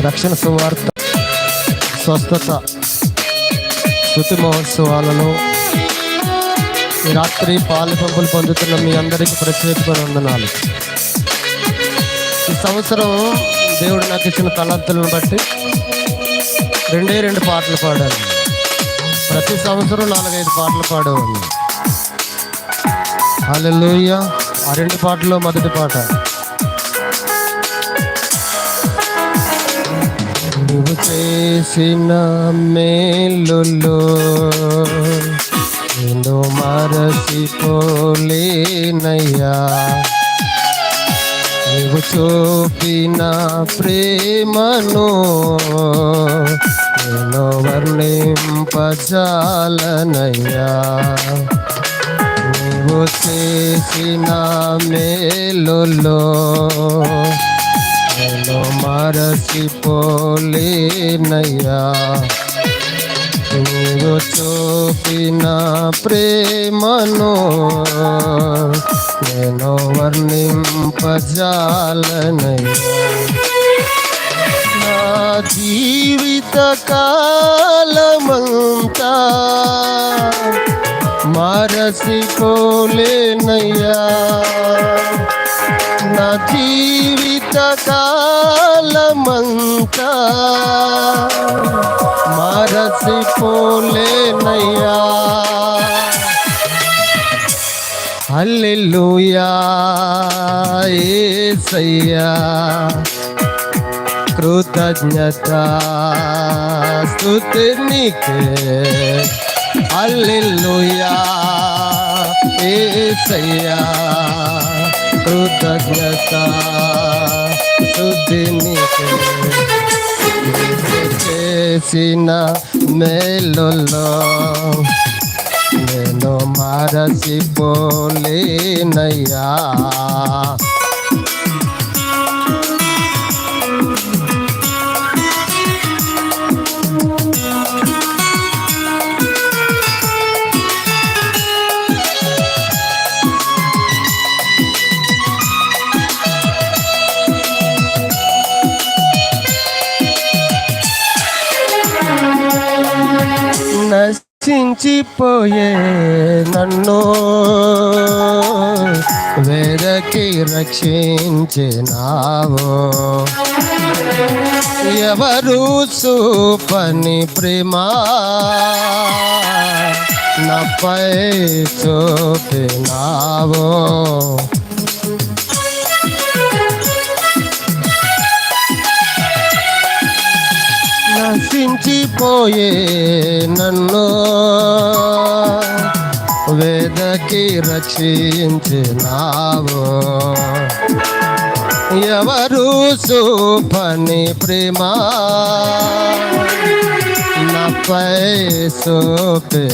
రక్షణ సువార్త స్వస్థత శృతి మహోత్సవాలలో ఈ రాత్రి పాలు పంపులు పొందుతున్న మీ అందరికీ ప్రత్యేకమైన వందనాలు. ఈ సంవత్సరం దేవుడు నాకు ఇచ్చిన తలంతులను బట్టి రెండే రెండు పాటలు పాడాను. ప్రతి సంవత్సరం నాలుగైదు పాటలు పాడేవాడిని. అల్లెలుయ్య ఆ రెండు పాటల్లో మొదటి పాట. చేసిన మేలులో నేను మరచిపోలేనయ్యా. నీవు చూపిన ప్రేమను నేను వర్ణింపజాలనయ్యా. నీవు చేసిన మేలులో మరచిపోలేనయ్యా నీవు చూపిన ప్రేమను నేను వర్ణింపజాలనయ్యా. జీవిత కాలమంతా మరసిపోలేనయ్యా నా జీవిత కాలమంతా మరసిపోలేనయ్యా. హల్లెలూయా ఏసయ్యా. కృతజ్ఞత స్తుతి నీకే. హల్లెలూయా యేసయ్యా కృతజ్ఞత స్తుతి చేసిన మేలులో నేను మరచిపోలేనయ్యా. నశించిపోయే నన్ను. వెదకి రక్షించినావు. ఎవరు సూపని ప్రేమా? నాపై చూపినావు. పోయే నన్ను. వేదకి రక్షించినావు. ఎవరు చూపని ప్రేమా? నాపై చూపినావు.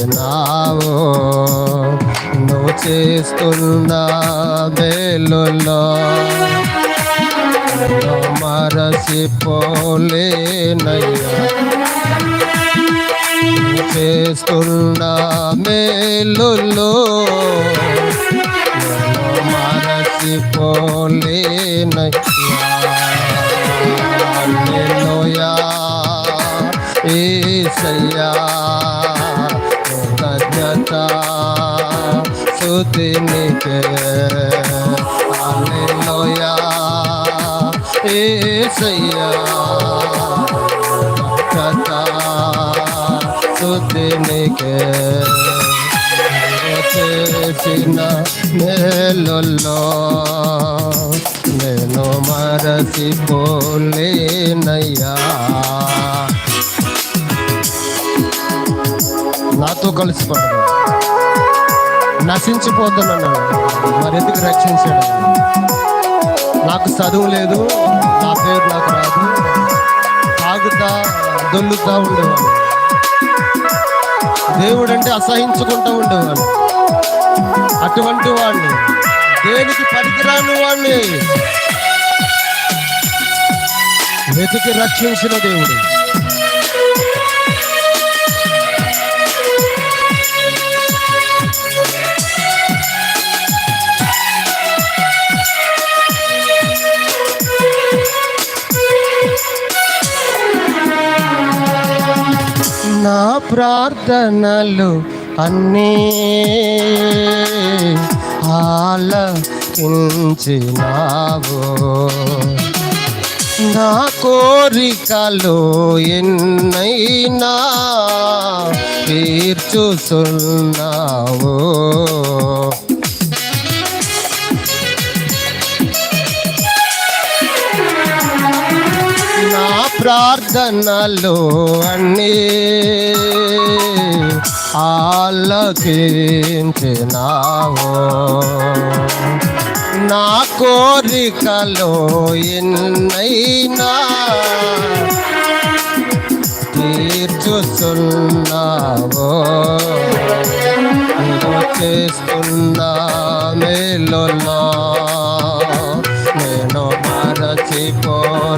నువ్వు చేస్తున్న వేలులో మరచిపోలేనయ్యా చేస్తున్న మేలులో. మరచిపోలేనయ్యా ఏసయ్యా కృతజ్ఞత స్తుతి నీకే. ఏసయ్యా కృతజ్ఞత స్తుతి నీకే చేసిన మేలుల్లో నేను మరచిపోలేనయ్యా. నాతో కలిసి పడదు. నశించిపోతున్నాను మరి ఎందుకు రక్షించాడు? నాకు చదువు లేదు నా పేరు నాకు రాదు. తాగుతా దొల్లుతా ఉండేవాడు. దేవుడు అంటే అసహించుకుంటూ ఉండేవాడు. అటువంటి వాడిని దేనికి పనికిరాని వాడిని? వెతికి రక్షించిన దేవుడు. నా ప్రార్థనలు అన్నీ ఆలకించినావు. నా కోరికలు ఎన్నైనా తీర్చుతున్నావు ప్రార్థనలు అన్నీ ఆలకించినావు. నా కోరికలు ఎన్నైనా తీర్చుతున్నావు చేస్తున్నా చేస్తున్న నేను మరచిపోలేనయ్యా.